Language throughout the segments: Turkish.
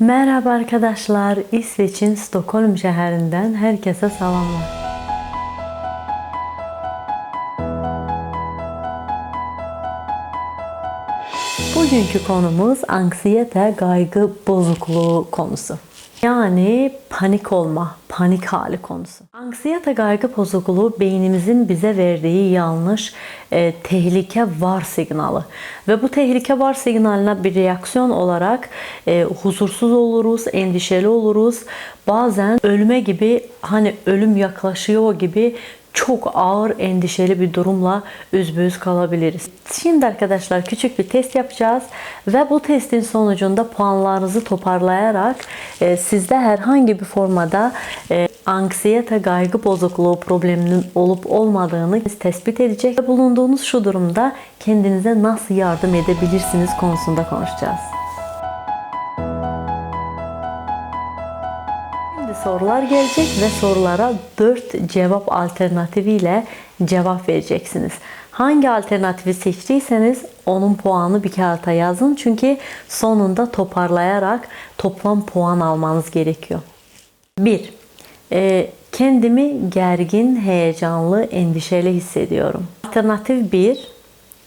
Merhaba arkadaşlar. İsveç'in Stockholm şehrinden herkese selamlar. Bugünkü konumuz anksiyete, kaygı bozukluğu konusu. Yani panik olma, panik hali konusu. Anksiyete kaygı bozukluğu beynimizin bize verdiği yanlış e, tehlike var signalı. Ve bu tehlike var signaline bir reaksiyon olarak e, huzursuz oluruz, endişeli oluruz. Bazen ölüme gibi hani ölüm yaklaşıyor gibi çok ağır endişeli bir durumla üzbüz kalabiliriz. Şimdi arkadaşlar küçük bir test yapacağız ve bu testin sonucunda puanlarınızı toparlayarak e, sizde herhangi bir formada e, anksiyete kaygı bozukluğu probleminin olup olmadığını tespit edecek bulunduğunuz şu durumda kendinize nasıl yardım edebilirsiniz konusunda konuşacağız. Sorular gelecek ve sorulara 4 cevap alternatifiyle cevap vereceksiniz. Hangi alternatifi seçtiyseniz onun puanı bir kağıta yazın. Çünkü sonunda toparlayarak toplam puan almanız gerekiyor. 1. E, kendimi gergin, heyecanlı, endişeli hissediyorum. Alternatif 1.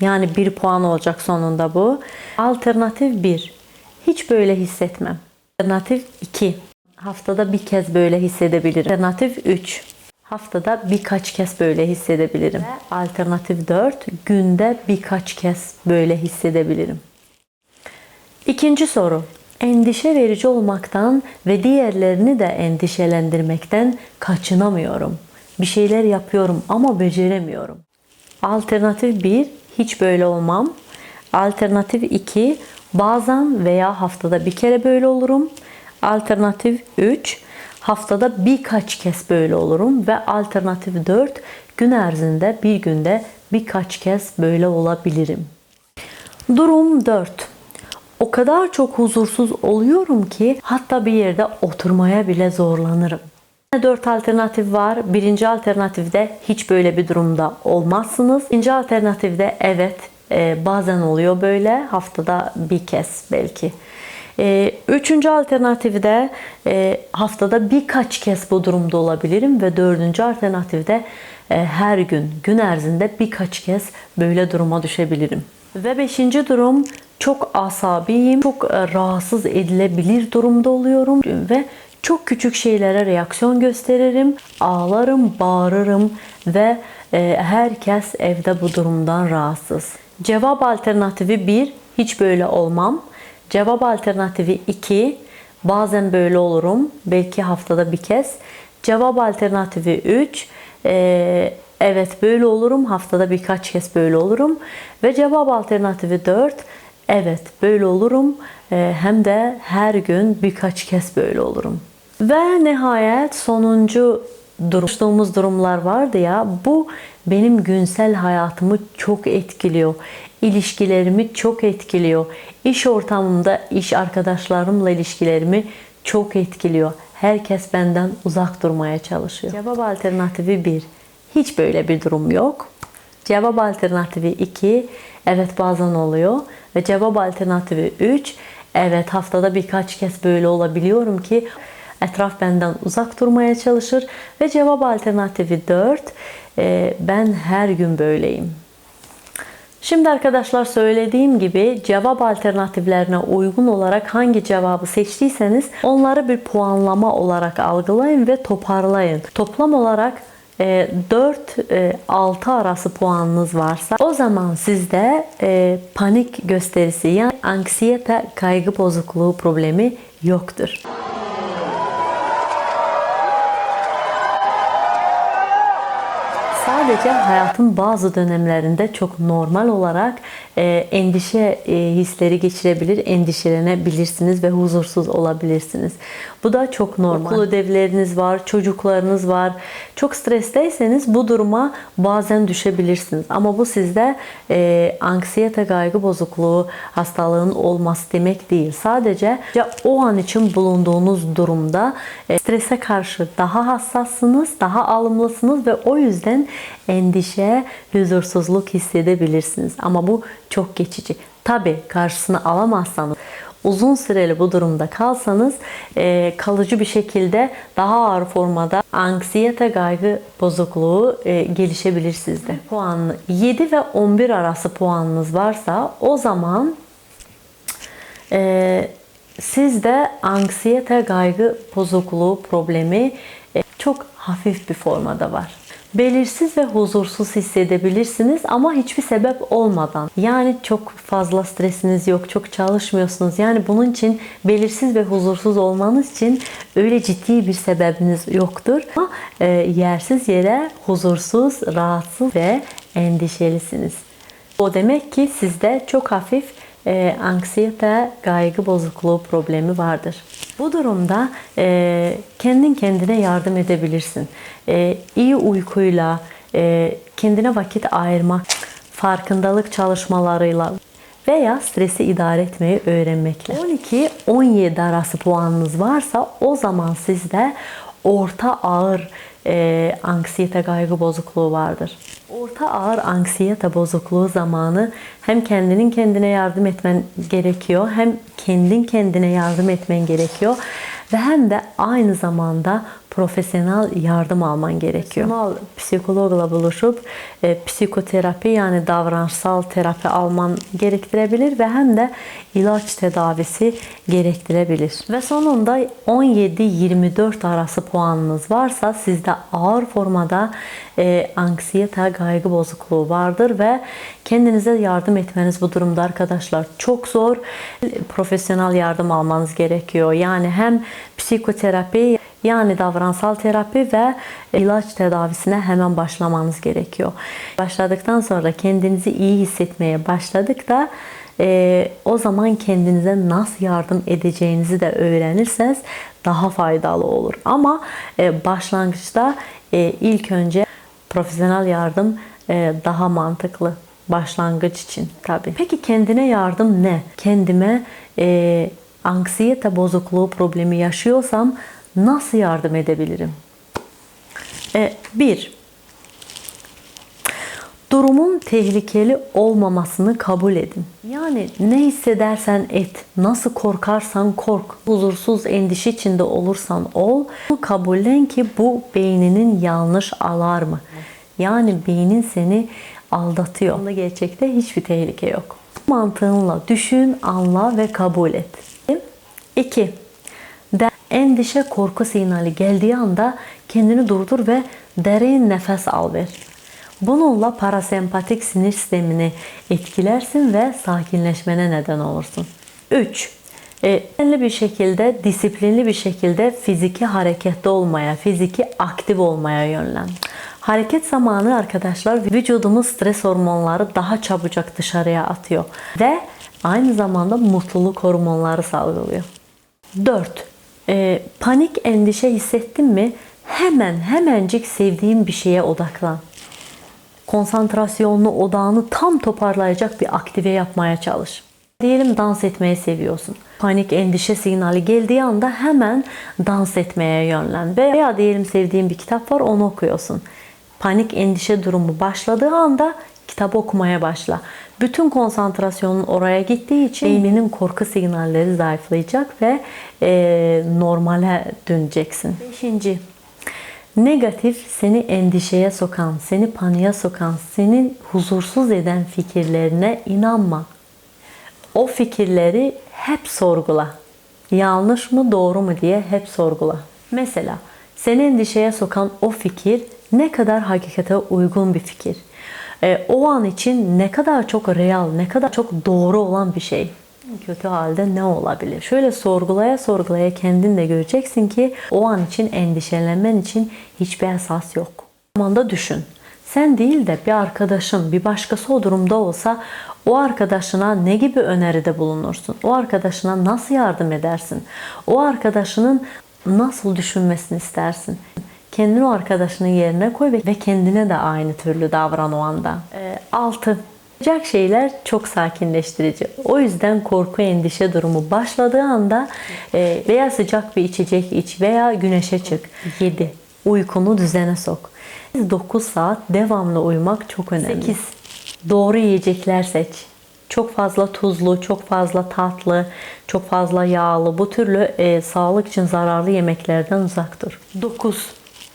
Yani 1 puan olacak sonunda bu. Alternatif 1. Hiç böyle hissetmem. Alternatif 2. Haftada bir kez böyle hissedebilirim. Alternatif 3. Haftada birkaç kez böyle hissedebilirim. Ve alternatif 4. Günde birkaç kez böyle hissedebilirim. İkinci soru. Endişe verici olmaktan ve diğerlerini de endişelendirmekten kaçınamıyorum. Bir şeyler yapıyorum ama beceremiyorum. Alternatif 1. Hiç böyle olmam. Alternatif 2. Bazen veya haftada bir kere böyle olurum. Alternatif 3 haftada birkaç kez böyle olurum ve alternatif 4 gün erzinde bir günde birkaç kez böyle olabilirim. Durum 4. O kadar çok huzursuz oluyorum ki hatta bir yerde oturmaya bile zorlanırım. Dört alternatif var. Birinci alternatifde hiç böyle bir durumda olmazsınız. İkinci alternatifde evet e, bazen oluyor böyle haftada bir kez belki. E, üçüncü alternatifde e, haftada birkaç kez bu durumda olabilirim ve dördüncü alternatifde e, her gün gün erzinde birkaç kez böyle duruma düşebilirim. Ve beşinci durum çok asabiyim, çok e, rahatsız edilebilir durumda oluyorum ve çok küçük şeylere reaksiyon gösteririm, ağlarım, bağırırım ve herkes evde bu durumdan rahatsız. Cevap alternatifi 1, hiç böyle olmam. Cevap alternatifi 2, bazen böyle olurum, belki haftada bir kez. Cevap alternatifi 3, e, evet böyle olurum, haftada birkaç kez böyle olurum. Ve cevap alternatifi 4, evet böyle olurum, e, hem de her gün birkaç kez böyle olurum. Ve nihayet sonuncu duruştuğumuz durumlar vardı ya bu benim günsel hayatımı çok etkiliyor. İlişkilerimi çok etkiliyor. İş ortamımda iş arkadaşlarımla ilişkilerimi çok etkiliyor. Herkes benden uzak durmaya çalışıyor. Cevap alternatifi 1. Hiç böyle bir durum yok. Cevap alternatifi 2. Evet bazen oluyor. Ve cevap alternatifi 3. Evet haftada birkaç kez böyle olabiliyorum ki Etraf benden uzak durmaya çalışır. Ve cevap alternatifi 4. E, ben her gün böyleyim. Şimdi arkadaşlar söylediğim gibi cevap alternatiflerine uygun olarak hangi cevabı seçtiyseniz onları bir puanlama olarak algılayın ve toparlayın. Toplam olarak 4-6 arası puanınız varsa o zaman sizde e, panik gösterisi yani anksiyete kaygı bozukluğu problemi yoktur. Sadece hayatın bazı dönemlerinde çok normal olarak e, endişe e, hisleri geçirebilir, endişelenebilirsiniz ve huzursuz olabilirsiniz. Bu da çok normal. Okul ödevleriniz var, çocuklarınız var. Çok stresteyseniz bu duruma bazen düşebilirsiniz. Ama bu sizde e, anksiyete, kaygı bozukluğu hastalığın olması demek değil. Sadece o an için bulunduğunuz durumda e, strese karşı daha hassassınız, daha alımlısınız ve o yüzden endişe, huzursuzluk hissedebilirsiniz. Ama bu çok geçici. Tabi karşısına alamazsanız uzun süreli bu durumda kalsanız e, kalıcı bir şekilde daha ağır formada anksiyete kaygı bozukluğu e, gelişebilir sizde. Puanlı 7 ve 11 arası puanınız varsa o zaman e, sizde anksiyete kaygı bozukluğu problemi e, çok hafif bir formada var. Belirsiz ve huzursuz hissedebilirsiniz ama hiçbir sebep olmadan. Yani çok fazla stresiniz yok, çok çalışmıyorsunuz. Yani bunun için belirsiz ve huzursuz olmanız için öyle ciddi bir sebebiniz yoktur. Ama e, yersiz yere huzursuz, rahatsız ve endişelisiniz. O demek ki sizde çok hafif e, anksiyete, kaygı bozukluğu problemi vardır. Bu durumda e, kendin kendine yardım edebilirsin. E, iyi uykuyla, e, kendine vakit ayırmak, farkındalık çalışmalarıyla veya stresi idare etmeyi öğrenmekle. 12-17 arası puanınız varsa o zaman sizde orta ağır e, anksiyete kaygı bozukluğu vardır. Orta ağır anksiyete bozukluğu zamanı hem kendinin kendine yardım etmen gerekiyor hem kendin kendine yardım etmen gerekiyor ve hem de aynı zamanda profesyonel yardım alman gerekiyor. Profesyonel psikologla buluşup e, psikoterapi yani davranışsal terapi alman gerektirebilir ve hem de ilaç tedavisi gerektirebilir. Ve sonunda 17-24 arası puanınız varsa sizde ağır formada e, anksiyete, kaygı bozukluğu vardır ve kendinize yardım etmeniz bu durumda arkadaşlar çok zor. Profesyonel yardım almanız gerekiyor. Yani hem psikoterapi yani davranışsal terapi ve ilaç tedavisine hemen başlamanız gerekiyor. Başladıktan sonra kendinizi iyi hissetmeye başladıkta e, o zaman kendinize nasıl yardım edeceğinizi de öğrenirseniz daha faydalı olur. Ama e, başlangıçta e, ilk önce profesyonel yardım e, daha mantıklı başlangıç için tabii. Peki kendine yardım ne? Kendime e, anksiyete bozukluğu problemi yaşıyorsam nasıl yardım edebilirim? E, bir, durumun tehlikeli olmamasını kabul edin. Yani ne hissedersen et, nasıl korkarsan kork, huzursuz endişe içinde olursan ol, bunu kabullen ki bu beyninin yanlış alarmı. Yani beynin seni aldatıyor. Onda gerçekte hiçbir tehlike yok. Mantığınla düşün, anla ve kabul et. 2. Endişe, korku sinyali geldiği anda kendini durdur ve derin nefes al ver. Bununla parasempatik sinir sistemini etkilersin ve sakinleşmene neden olursun. 3. E, bir şekilde, disiplinli bir şekilde fiziki harekette olmaya, fiziki aktif olmaya yönlen. Hareket zamanı arkadaşlar vücudumuz stres hormonları daha çabucak dışarıya atıyor ve aynı zamanda mutluluk hormonları salgılıyor. 4. E, panik endişe hissettin mi? Hemen hemencik sevdiğin bir şeye odaklan. Konsantrasyonunu, odağını tam toparlayacak bir aktive yapmaya çalış. Diyelim dans etmeyi seviyorsun. Panik, endişe sinyali geldiği anda hemen dans etmeye yönlen. Veya diyelim sevdiğin bir kitap var onu okuyorsun. Panik, endişe durumu başladığı anda kitap okumaya başla. Bütün konsantrasyonun oraya gittiği için beyninin korku sinyalleri zayıflayacak ve e, normale döneceksin. Beşinci, negatif seni endişeye sokan, seni paniğe sokan, senin huzursuz eden fikirlerine inanma. O fikirleri hep sorgula. Yanlış mı doğru mu diye hep sorgula. Mesela seni endişeye sokan o fikir ne kadar hakikate uygun bir fikir e, o an için ne kadar çok real, ne kadar çok doğru olan bir şey. Kötü halde ne olabilir? Şöyle sorgulaya sorgulaya kendin de göreceksin ki o an için endişelenmen için hiçbir esas yok. Zamanda düşün. Sen değil de bir arkadaşın, bir başkası o durumda olsa o arkadaşına ne gibi öneride bulunursun? O arkadaşına nasıl yardım edersin? O arkadaşının nasıl düşünmesini istersin? Kendini o arkadaşının yerine koy ve kendine de aynı türlü davran o anda. E, altı. Sıcak şeyler çok sakinleştirici. O yüzden korku, endişe durumu başladığı anda e, veya sıcak bir içecek iç veya güneşe çık. 7. Uykunu düzene sok. 9 saat devamlı uyumak çok önemli. 8. Doğru yiyecekler seç. çok fazla tuzlu, çok fazla tatlı, çok fazla yağlı bu türlü e, sağlık için zararlı yemeklerden uzak dur. 9.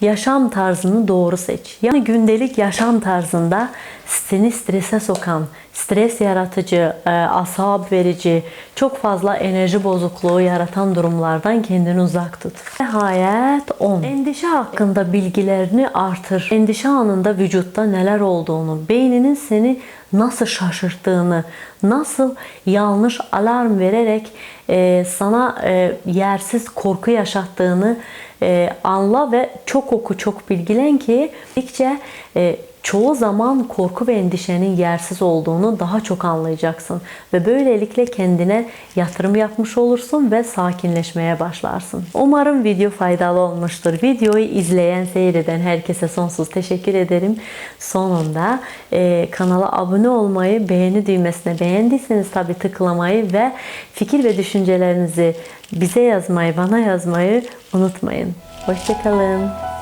Yaşam tarzını doğru seç. Yani gündelik yaşam tarzında seni strese sokan, stres yaratıcı, e, asab verici, çok fazla enerji bozukluğu yaratan durumlardan kendini uzak tut. Nihayet 10. Endişe hakkında bilgilerini artır. Endişe anında vücutta neler olduğunu, beyninin seni nasıl şaşırttığını, nasıl yanlış alarm vererek e, sana e, yersiz korku yaşattığını e, anla ve çok oku, çok bilgilen ki gittikçe e, çoğu zaman korku ve endişenin yersiz olduğunu daha çok anlayacaksın ve böylelikle kendine yatırım yapmış olursun ve sakinleşmeye başlarsın. Umarım video faydalı olmuştur. Videoyu izleyen, seyreden herkese sonsuz teşekkür ederim. Sonunda e, kanala abone olmayı, beğeni düğmesine beğendiyseniz tabi tıklamayı ve fikir ve düşüncelerinizi bize yazmayı, bana yazmayı unutmayın. Hoşçakalın.